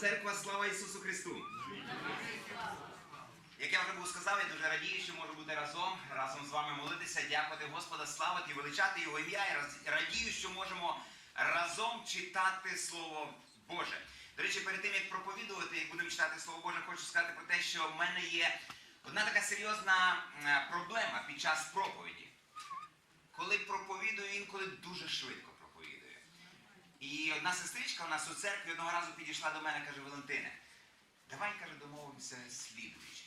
церква, слава Ісусу Христу! Як я вже був сказав, я дуже радію, що можу бути разом, разом з вами молитися, дякувати Господа, славити, величати Його ім'я. І радію, що можемо разом читати Слово Боже. До речі, перед тим як проповідувати, як будемо читати Слово Боже, хочу сказати про те, що в мене є одна така серйозна проблема під час проповіді. Коли проповідую, інколи дуже швидко. І одна сестричка у нас у церкві одного разу підійшла до мене, каже, Валентине, давай, каже, домовимося слідуючи.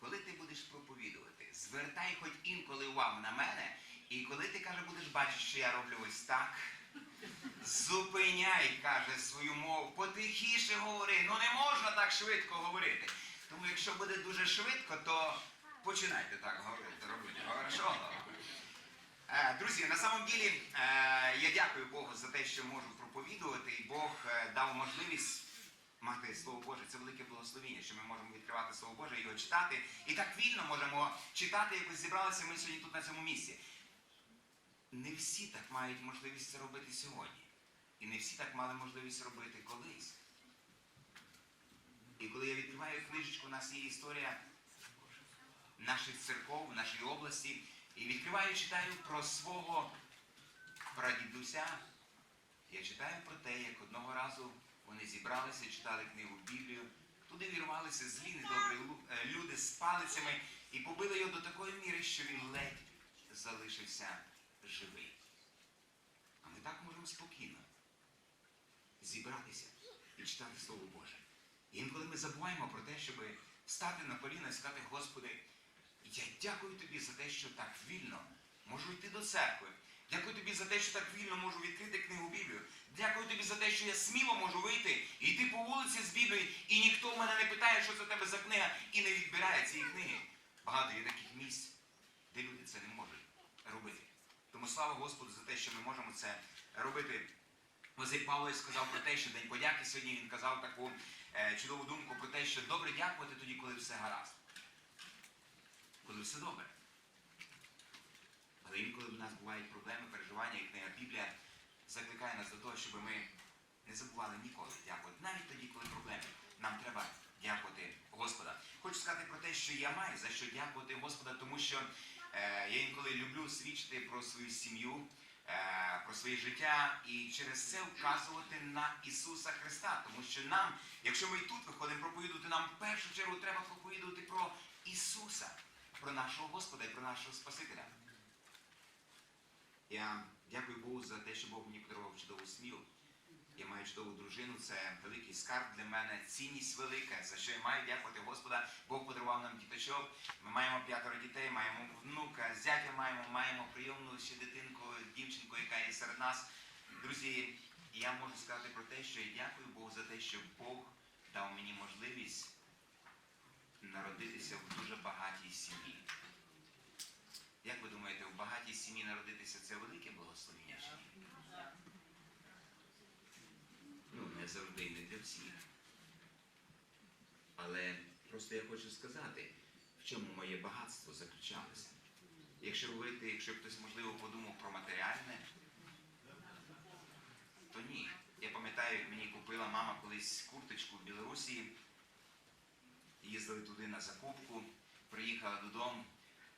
Коли ти будеш проповідувати, звертай хоч інколи увагу на мене, і коли ти, каже, будеш бачити, що я роблю ось так, зупиняй, каже, свою мову, потихіше говори. Ну не можна так швидко говорити. Тому якщо буде дуже швидко, то починайте так говорити, робити. Хорошо? Е, Друзі, на самом ділі е, я дякую Богу за те, що можу проповідувати, і Бог е, дав можливість мати Слово Боже. Це велике благословіння, що ми можемо відкривати Слово Боже, його читати. І так вільно можемо читати, якось зібралися ми сьогодні тут на цьому місці. Не всі так мають можливість це робити сьогодні. І не всі так мали можливість робити колись. І коли я відкриваю книжечку, у нас є історія наших церков, нашої області. І відкриваю, читаю про свого прадідуся. Я читаю про те, як одного разу вони зібралися, читали книгу Біблію. Туди вірвалися злі, недобрі е, люди з палицями і побили його до такої міри, що він ледь залишився живий. А ми так можемо спокійно зібратися і читати Слово Боже. І інколи ми забуваємо про те, щоб встати на коліна і сказати, Господи, я дякую тобі за те, що так вільно можу йти до церкви. Дякую тобі за те, що так вільно можу відкрити книгу Біблію. Дякую тобі за те, що я сміло можу вийти і йти по вулиці з Біблією, і ніхто в мене не питає, що це в тебе за книга, і не відбирає цієї книги. Багато є таких місць, де люди це не можуть робити. Тому слава Господу за те, що ми можемо це робити. Мозей Павло сказав про те, що День подяки сьогодні він казав таку е, чудову думку про те, що добре дякувати тоді, коли все гаразд. Коли все добре. Але інколи в нас бувають проблеми, переживання, і книга Біблія закликає нас до того, щоб ми не забували ніколи дякувати. Навіть тоді, коли проблеми, нам треба дякувати Господа. Хочу сказати про те, що я маю за що дякувати Господа, тому що е, я інколи люблю свідчити про свою сім'ю, е, про своє життя і через це вказувати на Ісуса Христа. Тому що нам, якщо ми і тут виходимо проповідувати, нам в першу чергу треба проповідувати про Ісуса, про нашого Господа і про нашого Спасителя. Я дякую Богу за те, що Бог мені подарував чудову сім'ю. Я маю чудову дружину, це великий скарб для мене, цінність велика, за що я маю дякувати Господа. Бог подарував нам діточок. Ми маємо п'ятеро дітей, маємо внука, зятя маємо, маємо прийомну ще дитинку, дівчинку, яка є серед нас. Друзі, я можу сказати про те, що я дякую Богу за те, що Бог дав мені можливість народитися в дуже багатій сім'ї. Як ви думаєте, в багатій сім'ї народитися це велике благословення чи? Ну, не завжди не для всіх. Але просто я хочу сказати, в чому моє багатство заключалося. Якщо говорити, якщо хтось можливо подумав про матеріальне, то ні. Я пам'ятаю, як мені купила мама колись курточку в Білорусі, їздили туди на закупку, приїхала додому.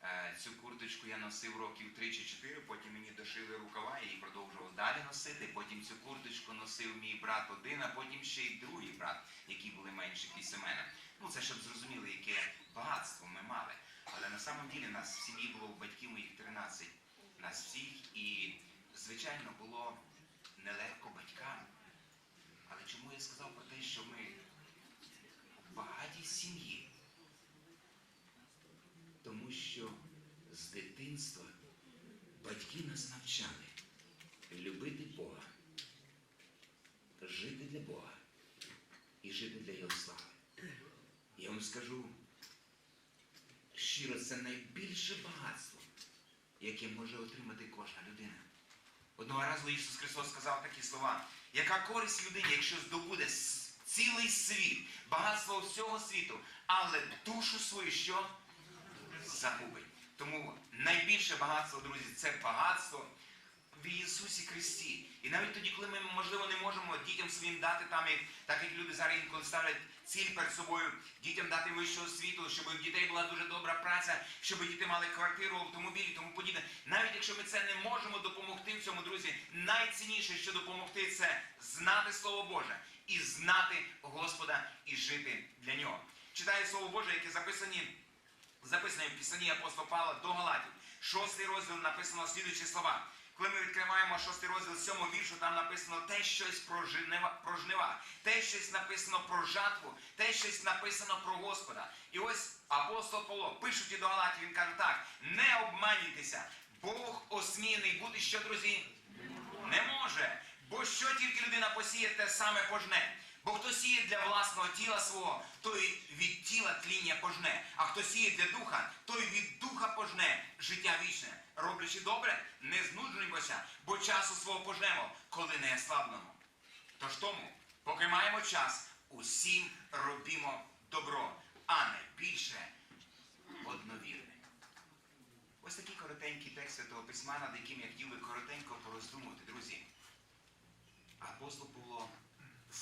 Е, Цю курточку я носив років 3 чи 4, потім мені дошили рукава, її продовжував далі носити. Потім цю курточку носив мій брат один, а потім ще й другий брат, які були менші після мене. Ну це щоб зрозуміли, яке багатство ми мали. Але на самом ділі нас в сім'ї було у батьків моїх 13, нас всіх, і звичайно було нелегко батькам. Але чому я сказав про те, що ми в багатій сім'ї? Тому що з дитинства батьки нас навчали любити Бога, жити для Бога і жити для Його слави. Я вам скажу, щиро, це найбільше багатство, яке може отримати кожна людина. Одного разу Ісус Христос сказав такі слова, яка користь людині, якщо здобуде цілий світ, багатство всього світу, але душу свою що? загубить. Тому найбільше багатство, друзі, це багатство в Ісусі Христі. І навіть тоді, коли ми, можливо, не можемо дітям своїм дати там, як, так як люди зараз інколи ставлять ціль перед собою, дітям дати вищу освіту, щоб у дітей була дуже добра праця, щоб діти мали квартиру, автомобіль і тому подібне. Навіть якщо ми це не можемо допомогти в цьому, друзі, найцінніше, що допомогти, це знати Слово Боже і знати Господа і жити для нього. Читаю Слово Боже, яке записані записане в Писанні апостола Павла до Галатів. Шостий розділ написано слідуючі слова. Коли ми відкриваємо шостий розділ сьомого віршу, там написано те щось про жнива, про жнива, те щось написано про жатву, те щось написано про Господа. І ось апостол Павло, пишучи до Галатів, він каже так: не обманюйтеся, Бог осміяний бути, що, друзі, не може. Бо що тільки людина посіє, те саме пожне. Бо хто сіє для власного тіла свого, той від тіла тління пожне. А хто сіє для духа, той від духа пожне життя вічне. Роблячи добре, не знуджуємося, бо часу свого пожнемо, коли не слабнемо. Тож тому, поки маємо час, усім робімо добро, а не більше одновірне. Ось такий коротенький текст Святого Письма, над яким я хотів би коротенько пороздумувати, друзі. Апостол Павло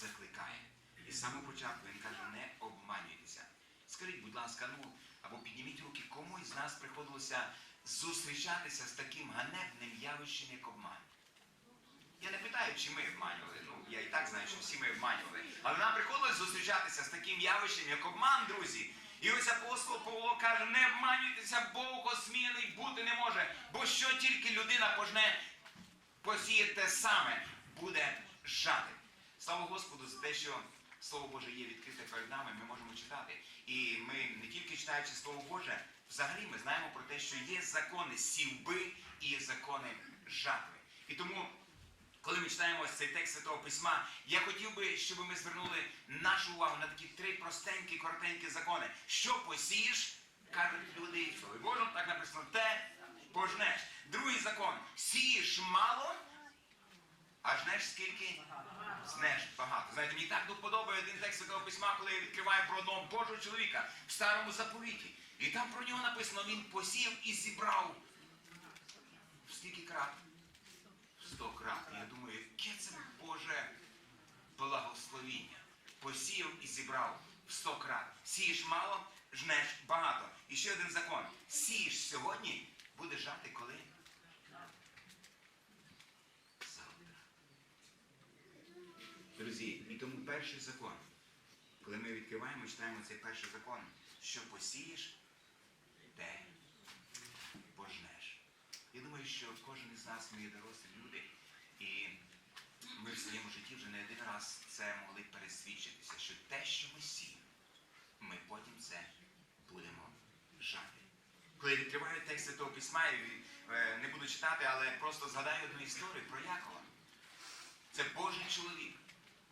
закликає. І з самого початку він каже, не обманюйтеся. Скажіть, будь ласка, ну, або підніміть руки, кому із нас приходилося зустрічатися з таким ганебним явищем, як обман. Я не питаю, чи ми обманювали. Ну, я і так знаю, що всі ми обманювали. Але нам приходилось зустрічатися з таким явищем, як обман, друзі. І ось апостол Павло каже, не обманюйтеся, Бог осміяний бути не може. Бо що тільки людина пожне посіє те саме, буде жати. Слава Господу за те, що Слово Боже є відкрите перед нами, ми можемо читати. І ми не тільки читаючи Слово Боже, взагалі ми знаємо про те, що є закони сівби і є закони жатви. І тому, коли ми читаємо ось цей текст Святого Письма, я хотів би, щоб ми звернули нашу увагу на такі три простенькі, коротенькі закони. Що посієш, кажуть люди в Слові Божому, так написано, те пожнеш. Другий закон сієш мало, а жнеш скільки? Знеш багато. Знаєте, мені так подобає один текст Святого Письма, коли я відкриваю про одного Божого чоловіка в старому заповіті. І там про нього написано, він посів і зібрав. Скільки крат? Сто крат. І я думаю, яке це Боже благословіння. Посів і зібрав в сто крат. Сієш мало, жнеш багато. І ще один закон. Сієш сьогодні, буде жати коли? Друзі, і тому перший закон. Коли ми відкриваємо, читаємо цей перший закон, що посієш, те пожнеш. Я думаю, що кожен із нас, ми є дорослі люди, і ми в своєму житті вже не один раз це могли пересвідчитися, що те, що ми сіємо, ми потім це будемо жати. Коли я відкриваю текст Святого Письма, е, не буду читати, але просто згадаю одну історію про Якова. Це Божий чоловік.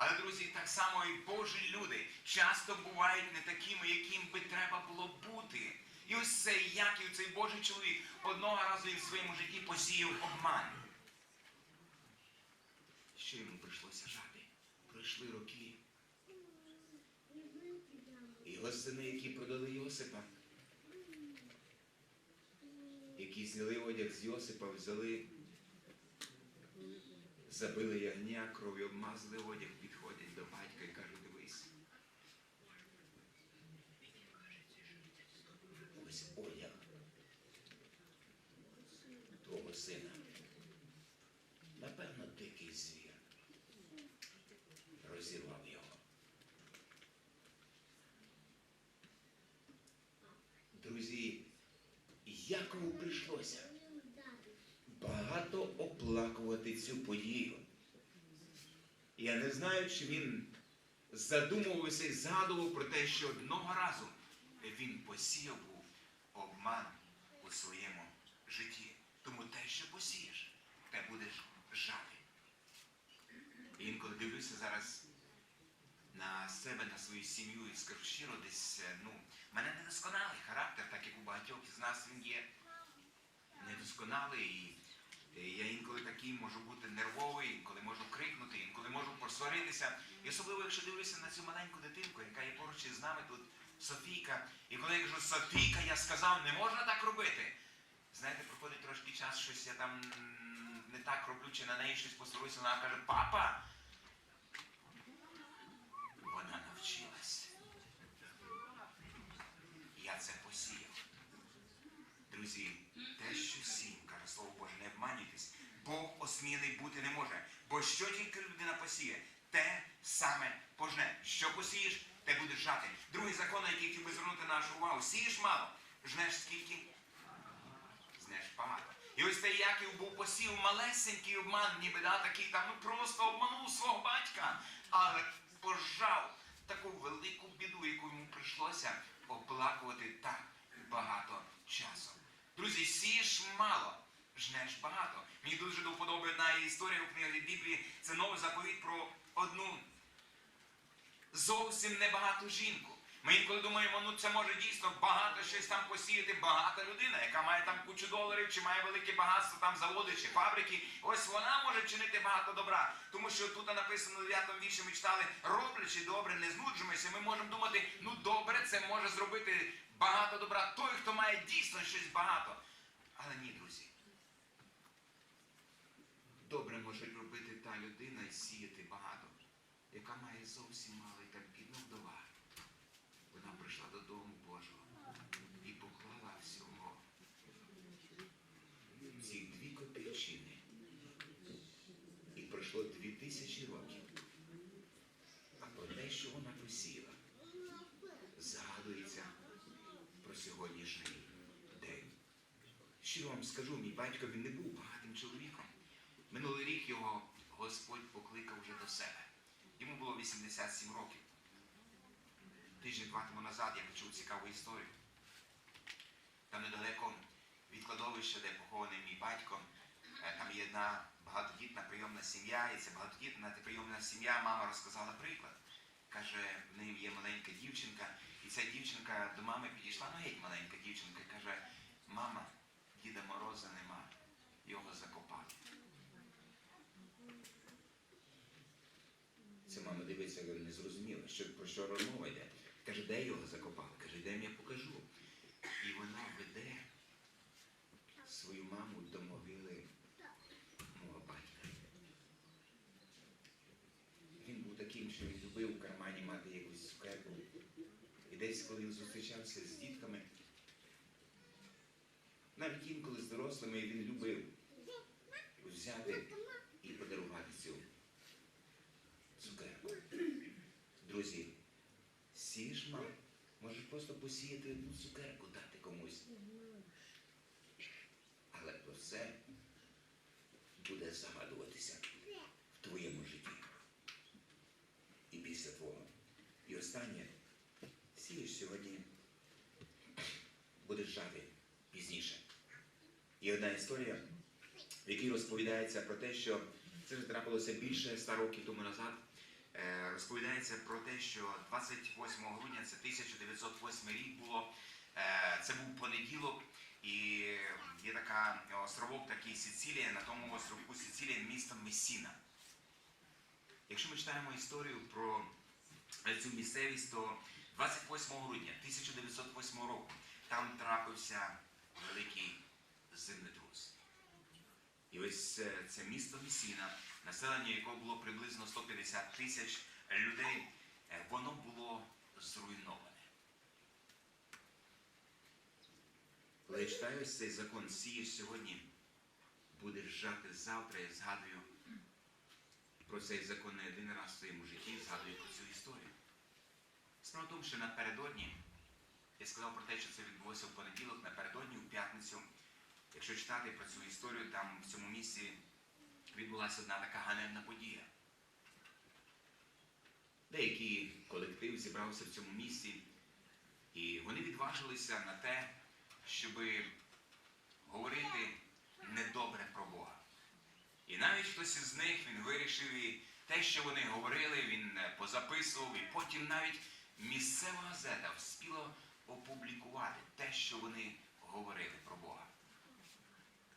Але, друзі, так само і Божі люди часто бувають не такими, яким би треба було бути. І ось цей Яків, цей Божий чоловік, одного разу він в своєму житті посіяв обман. Що йому прийшлося жати? Пройшли роки. І Його сини, які продали Йосипа, які зняли одяг з Йосипа, взяли забили ягня, кров'ю обмазали одяг, підходять до батька і кажуть, дивись. Ось одяг твого сина. Напевно, дикий звір. Розірвав його. Друзі, Якову прийшлося багато оплакувати цю подію. Я не знаю, чи він задумувався і згадував про те, що одного разу він посіяв був обман у своєму житті. Тому те, що посієш, те будеш жати. Інколи дивлюся зараз на себе, на свою сім'ю і скажу щиро, десь, е, ну, в мене недосконалий характер, так як у багатьох із нас він є недосконалий. Е, я інколи такий можу бути нервовий, інколи можу крикнути, інколи можу посваритися. І особливо, якщо дивлюся на цю маленьку дитинку, яка є поруч із нами тут, Софійка. І коли я кажу, Софійка, я сказав, не можна так робити. Знаєте, проходить трошки час, щось я там не так роблю, чи на неї щось посварився, вона каже, папа. Вона навчилась. Я це посіяв. Друзі, те, що сім, каже слово Боже, не обманюйтесь. Бог осміяний бути не може. Бо що тільки людина посіє, те саме пожне. Що посієш, те будеш жати. Другий закон, на який хотів би звернути нашу увагу. Сієш мало, жнеш скільки? Знеш багато. І ось цей Яків був посів малесенький обман, ніби да, такий там ну просто обманув свого батька, але пожав таку велику біду, яку йому прийшлося оплакувати так багато часу. Друзі, сієш мало, жнеш багато. Мені дуже до вподоби одна історія у книгі Біблії. Це новий заповідь про одну зовсім небагату жінку. Ми інколи думаємо, ну це може дійсно багато щось там посіяти, багата людина, яка має там кучу доларів, чи має велике багатство, там заводи чи фабрики. Ось вона може чинити багато добра. Тому що тут написано в 9 вірші ми читали, роблячи добре, не знуджуємося. Ми можемо думати, ну добре, це може зробити багато добра. Той, хто має дійсно щось багато. Але ні, друзі. Добре може робити та людина і сіяти багато, яка має зовсім мало і так бідна вдова. Вона прийшла додому Божого і поклала всього ці дві копійчини. І пройшло дві тисячі років. А про те, що вона посіяла, згадується про сьогоднішній день. Що вам скажу, мій батько він не був багатим чоловіком. Минулий рік його Господь покликав вже до себе. Йому було 87 років. Тиждень-два тому назад я почув цікаву історію. Там недалеко від кладовища, де похований мій батько, е, там є одна багатодітна прийомна сім'я, і ця багатодітна та прийомна сім'я, мама розказала приклад. Каже, в неї є маленька дівчинка, і ця дівчинка до мами підійшла, ну геть маленька дівчинка, каже, мама, Діда Мороза нема, його закопали. Це дивиться, але не зрозуміла, що, про що розмова йде. Каже, де його закопали? Каже, де я покажу. І вона веде свою маму до могили мого батька. Він був таким, що він любив в кармані мати якусь цукерку. І десь, коли він зустрічався з дітками, навіть інколи з дорослими він любив взяти і подарувати цю цукерку. Друзі, сієш мало, можеш просто посіяти одну цукерку, дати комусь. Але про це буде згадуватися в твоєму житті. І після твого. І останнє, сієш сьогодні, будеш жати пізніше. І одна історія, в якій розповідається про те, що це вже трапилося більше ста років тому назад. Е, Розповідається про те, що 28 грудня, це 1908 рік було, е, це був понеділок, і є така островок, такий Сицилія, на тому островку Сицилія місто Месіна. Якщо ми читаємо історію про е, цю місцевість, то 28 грудня 1908 року там трапився великий землетрус. І ось е, це місто Месіна, населення якого було приблизно 150 тисяч людей, е, воно було зруйноване. Коли я читаю цей закон, сієш сьогодні, будеш жати завтра, я згадую про цей закон не один раз в своєму житті, згадую про цю історію. Справа в тому, що напередодні, я сказав про те, що це відбулося в понеділок, напередодні, у п'ятницю. Якщо читати про цю історію, там в цьому місці відбулася одна така ганебна подія. Деякий колектив зібрався в цьому місці, і вони відважилися на те, щоб говорити недобре про Бога. І навіть хтось із них він вирішив і те, що вони говорили, він е, позаписував, і потім навіть місцева газета вспіла опублікувати те, що вони говорили про Бога.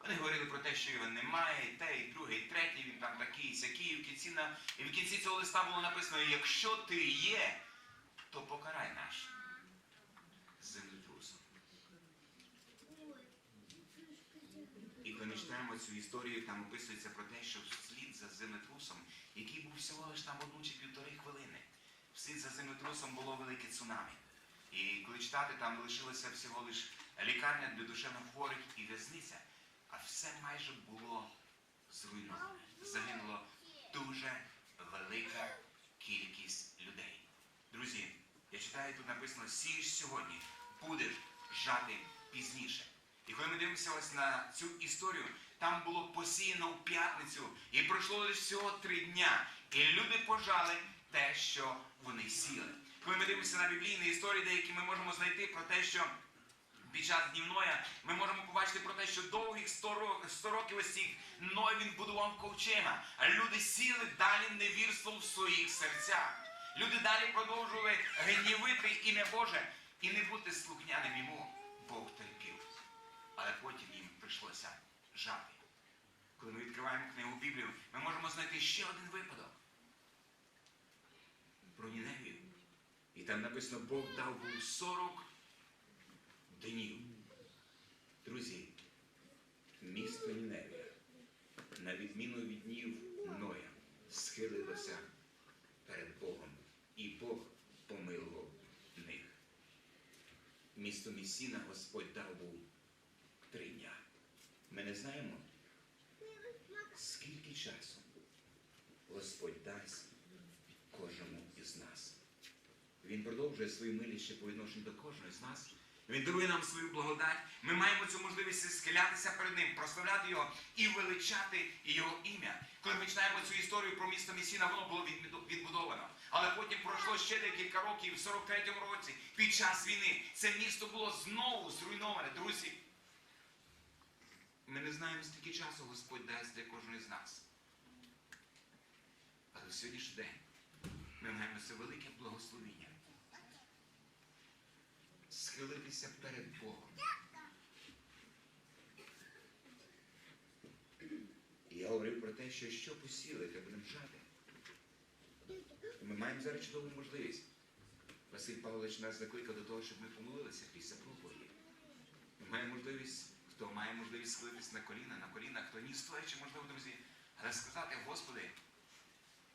Вони говорили про те, що його немає, і те, і друге, і третє, він там такий, сякий, і в кінці, на, і в кінці цього листа було написано, якщо ти є, то покарай наш землетрусом. І коли ми читаємо цю історію, там описується про те, що вслід за землетрусом, який був всього лиш там одну чи півтори хвилини, вслід за землетрусом було велике цунамі. І коли читати, там лишилася всього лиш лікарня для душевно хворих і в'язниця, а все майже було зруйноване. Загинуло дуже велика кількість людей. Друзі, я читаю, тут написано сієш сьогодні, будеш жати пізніше. І коли ми дивимося ось на цю історію, там було посіяно в п'ятницю, і пройшло лише всього три дня. І люди пожали те, що вони сіли. Коли ми дивимося на біблійні історії, деякі ми можемо знайти про те, що під час днівноя ми можемо побачити про те, що довгих 100 років ось цих Ной він будував ковчега, люди сіли далі невірством в своїх серцях. Люди далі продовжували гнівити ім'я Боже і не бути слухняним йому. Бог терпів. Але потім їм прийшлося жати. Коли ми відкриваємо книгу Біблію, ми можемо знайти ще один випадок про Ніневію. І там написано, Бог дав був 40 днів. Друзі, місто Ніневія, на відміну від днів Ноя, схилилося перед Богом, і Бог помилував них. Місто Місіна Господь дав був три дня. Ми не знаємо, скільки часу Господь дасть кожному із нас. Він продовжує свою милість по відношенню до кожного з нас. Він дарує нам свою благодать. Ми маємо цю можливість схилятися перед ним, прославляти його і величати його ім'я. Коли ми читаємо цю історію про місто Місіна, воно було відбудо- відбудовано. Але потім пройшло ще декілька років, в 43-му році, під час війни, це місто було знову зруйноване. Друзі, ми не знаємо, скільки часу Господь дасть для кожного з нас. Але сьогоднішній день ми маємо це велике благословіння. Схилитися перед Богом. Я говорив про те, що що посіли, те будемо жати. Ми маємо зараз чудову можливість. Василь Павлович нас закликав до того, щоб ми помолилися після проповіді. Ми маємо можливість, хто має можливість схилитися на коліна, на коліна, хто ні стоячи, можливо, друзі, але сказати, Господи,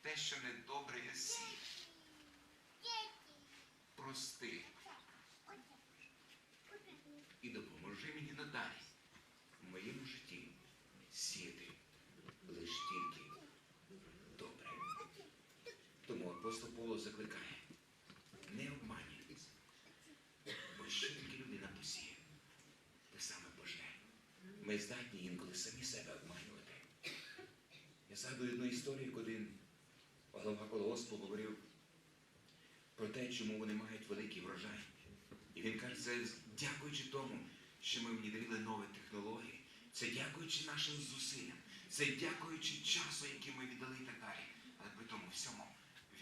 те, що недобре я сів, прости і допоможи мені надалі в моєму житті сіяти лише тільки добре. Тому апостол Павло закликає, не обманюйтесь, бо що тільки людина посіє, те саме пожне. Ми здатні інколи самі себе обманювати. Я згадую одну історію, коли голова колгоспу говорив про те, чому вони мають великий врожай. І він каже, це дякуючи тому, що ми внідрили нові технології, це дякуючи нашим зусиллям, це дякуючи часу, який ми віддали і так далі. Але при тому всьому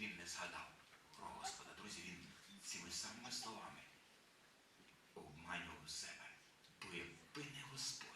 він не згадав про Господа. Друзі, він цими самими словами обманював себе, бо якби не Господь.